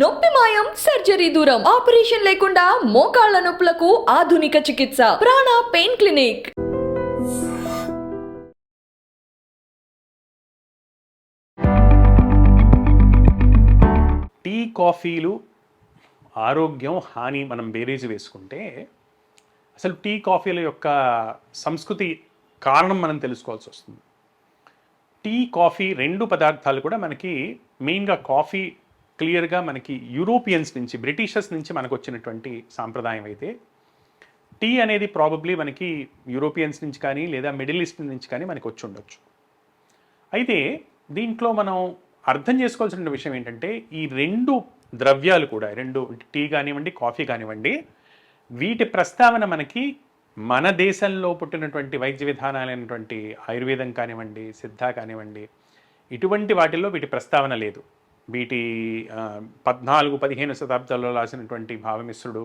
నొప్పి మాయం సర్జరీ దూరం ఆపరేషన్ లేకుండా మోకాళ్ళ నొప్పులకు ఆధునిక చికిత్స ప్రాణ పెయిన్ క్లినిక్. టీ కాఫీలు ఆరోగ్యం హాని మనం బేరేజ్ వేసుకుంటే అసలు టీ కాఫీల యొక్క సంస్కృతి కారణం మనం తెలుసుకోవాల్సి వస్తుంది. టీ కాఫీ రెండు పదార్థాలు కూడా మనకి మెయిన్గా కాఫీ క్లియర్గా మనకి యూరోపియన్స్ నుంచి బ్రిటిషర్స్ నుంచి మనకు వచ్చినటువంటి సాంప్రదాయం అయితే టీ అనేది ప్రాబబ్లీ మనకి యూరోపియన్స్ నుంచి కానీ లేదా మిడిల్ ఈస్ట్ నుంచి కానీ మనకి వచ్చి ఉండొచ్చు అయితే దీంట్లో మనం అర్థం చేసుకోవాల్సిన విషయం ఏంటంటే ఈ రెండు ద్రవ్యాలు కూడా రెండు టీ కానివ్వండి కాఫీ కానివ్వండి వీటి ప్రస్తావన మనకి మన దేశంలో పుట్టినటువంటి వైద్య విధానాలైనటువంటి ఆయుర్వేదం కానివ్వండి సిద్ధ కానివ్వండి ఇటువంటి వాటిల్లో వీటి ప్రస్తావన లేదు. వీటి పద్నాలుగు పదిహేను శతాబ్దాల్లో రాసినటువంటి భావమిశ్రుడు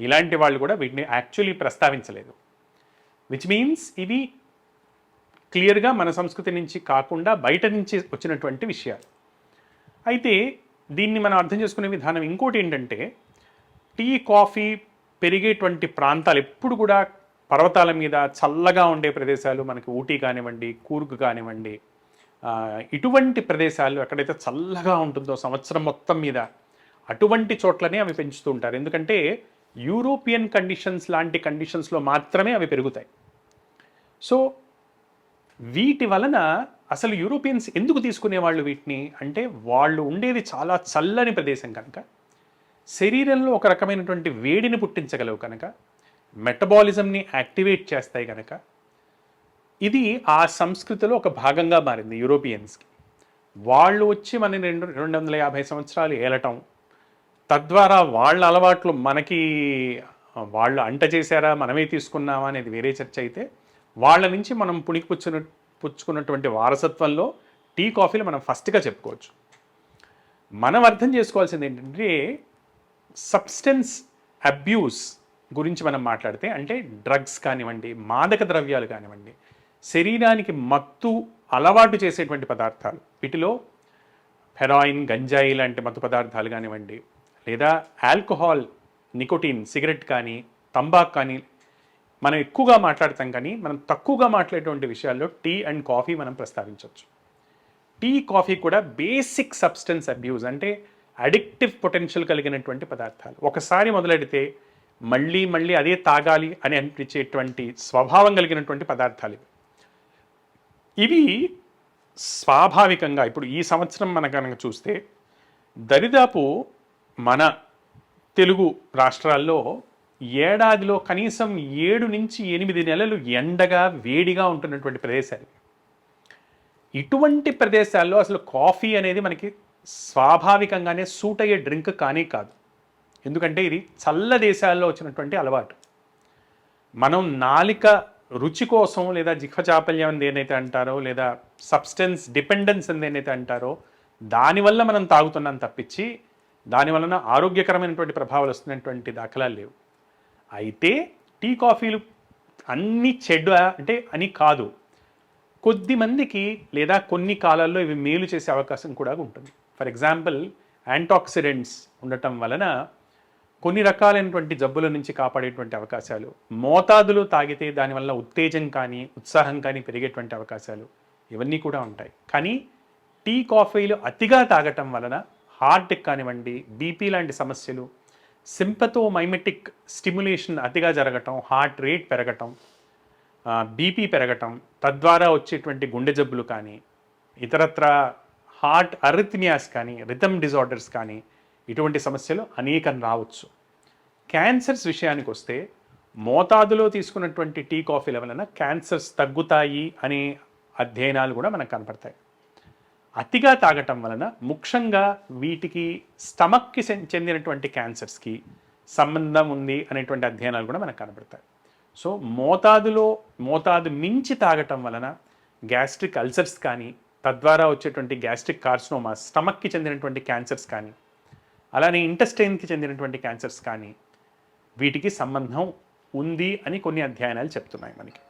ఇలాంటి వాళ్ళు కూడా వీటిని యాక్చువల్లీ ప్రస్తావించలేదు. విచ్ మీన్స్ ఇవి క్లియర్గా మన సంస్కృతి నుంచి కాకుండా బయట నుంచి వచ్చినటువంటి విషయాలు. అయితే దీన్ని మనం అర్థం చేసుకునే విధానం ఇంకోటి ఏంటంటే టీ కాఫీ పెరిగేటువంటి ప్రాంతాలు ఎప్పుడు కూడా పర్వతాల మీద చల్లగా ఉండే ప్రదేశాలు మనకి ఊటీ కానివ్వండి కూర్గ్ కానివ్వండి ఇటువంటి ప్రదేశాలు ఎక్కడైతే చల్లగా ఉంటుందో సంవత్సరం మొత్తం మీద అటువంటి చోట్లనే అవి పెంచుతూ ఉంటారు. ఎందుకంటే యూరోపియన్ కండిషన్స్ లాంటి కండిషన్స్లో మాత్రమే అవి పెరుగుతాయి. సో వీటి వలన అసలు యూరోపియన్స్ ఎందుకు తీసుకునేవాళ్ళు వీటిని? అంటే వాళ్ళు ఉండేది చాలా చల్లని ప్రదేశం కనుక శరీరంలో ఒక రకమైనటువంటి వేడిని పుట్టించగలవు కనుక మెటబాలిజంని యాక్టివేట్ చేస్తాయి కనుక ఇది ఆ సంస్కృతిలో ఒక భాగంగా మారింది యూరోపియన్స్కి. వాళ్ళు వచ్చి మన రెండు రెండు వందల యాభై సంవత్సరాలు ఏలటం తద్వారా వాళ్ళ అలవాట్లు మనకి వాళ్ళు అంట చేశారా మనమే తీసుకున్నామా అనేది వేరే చర్చ అయితే వాళ్ళ నుంచి మనం పుణికి పుచ్చున పుచ్చుకున్నటువంటి వారసత్వంలో టీ కాఫీలు మనం ఫస్ట్గా చెప్పుకోవచ్చు. మనం అర్థం చేసుకోవాల్సింది ఏంటంటే సబ్స్టెన్స్ అబ్యూస్ గురించి మనం మాట్లాడితే అంటే డ్రగ్స్ కానివ్వండి మాదక ద్రవ్యాలు కానివ్వండి శరీరానికి మత్తు అలవాటు చేసేటువంటి పదార్థాలు. వీటిలో ఫెరాయిన్ గంజాయి లాంటి మత్తు పదార్థాలు కానివ్వండి లేదా ఆల్కహాల్ నికోటిన్ సిగరెట్ కానీ తంబాక్ కానీ మనం ఎక్కువగా మాట్లాడతాం కానీ మనం తక్కువగా మాట్లాడేటువంటి విషయాల్లో టీ అండ్ కాఫీ మనం ప్రస్తావించవచ్చు. టీ కాఫీ కూడా బేసిక్ సబ్స్టెన్స్ అబ్యూస్ అంటే అడిక్టివ్ పొటెన్షియల్ కలిగినటువంటి పదార్థాలు. ఒకసారి మొదలెడితే మళ్ళీ మళ్ళీ అదే తాగాలి అని అనిపించేటువంటి స్వభావం కలిగినటువంటి పదార్థాలు ఇవి. ఇవి స్వాభావికంగా ఇప్పుడు ఈ సంవత్సరం మన కనుక చూస్తే దరిదాపు మన తెలుగు రాష్ట్రాల్లో ఏడాదిలో కనీసం ఏడు నుంచి ఎనిమిది నెలలు ఎండగా వేడిగా ఉంటున్నటువంటి ప్రదేశాలు. ఇటువంటి ప్రదేశాల్లో అసలు కాఫీ అనేది మనకి స్వాభావికంగానే సూట్ అయ్యే డ్రింక్ కానీ కాదు. ఎందుకంటే ఇది చల్ల దేశాల్లో వచ్చినటువంటి అలవాటు. మనం నాలిక రుచి కోసం లేదా జిహ్వ చాపల్యం అని ఏదైతే అంటారో లేదా సబ్స్టెన్స్ డిపెండెన్స్ అని ఏదైతే అంటారో దానివల్ల మనం తాగుతున్నాం తప్పించి దాని వలన ఆరోగ్యకరమైనటువంటి ప్రభావాలు వస్తున్నటువంటి దాఖలాలు లేవు. అయితే టీ కాఫీలు అన్ని చెడ్డ అంటే అని కాదు. కొద్ది మందికి లేదా కొన్ని కాలాల్లో ఇవి మేలు చేసే అవకాశం కూడా ఉంటుంది. ఫర్ ఎగ్జాంపుల్ యాంటాక్సిడెంట్స్ ఉండటం వలన కొన్ని రకాలైనటువంటి జబ్బుల నుంచి కాపాడేటువంటి అవకాశాలు. మోతాదులు తాగితే దానివల్ల ఉత్తేజం కానీ ఉత్సాహం కానీ పెరిగేటువంటి అవకాశాలు ఇవన్నీ కూడా ఉంటాయి. కానీ టీ కాఫీలు అతిగా తాగటం వలన హార్ట్కి కానివ్వండి బీపీ లాంటి సమస్యలు సింపతో మైమెటిక్ స్టిమ్యులేషన్ అతిగా జరగటం హార్ట్ రేట్ పెరగటం బీపీ పెరగటం తద్వారా వచ్చేటువంటి గుండె జబ్బులు కానీ ఇతరత్ర హార్ట్ అరిథ్మియాస్ కానీ రిథమ్ డిజార్డర్స్ కానీ ఇటువంటి సమస్యలు అనేకం రావచ్చు. క్యాన్సర్స్ విషయానికి వస్తే మోతాదులో తీసుకున్నటువంటి టీ కాఫీల వలన క్యాన్సర్స్ తగ్గుతాయి అనే అధ్యయనాలు కూడా మనకు కనపడతాయి. అతిగా తాగటం వలన ముఖ్యంగా వీటికి స్టమక్కి చెందినటువంటి క్యాన్సర్స్కి సంబంధం ఉంది అనేటువంటి అధ్యయనాలు కూడా మనకు కనబడతాయి సో మోతాదులో మోతాదు మించి తాగటం వలన గ్యాస్ట్రిక్ అల్సర్స్ కానీ తద్వారా వచ్చేటువంటి గ్యాస్ట్రిక్ కార్సినోమా స్టమక్కి చెందినటువంటి క్యాన్సర్స్ కానీ అలానే ఇంటెస్టైన్కి చెందినటువంటి క్యాన్సర్స్ కానీ వీటికి సంబంధం ఉంది అని కొన్ని అధ్యయనాలు చెప్తున్నాయి మనకి.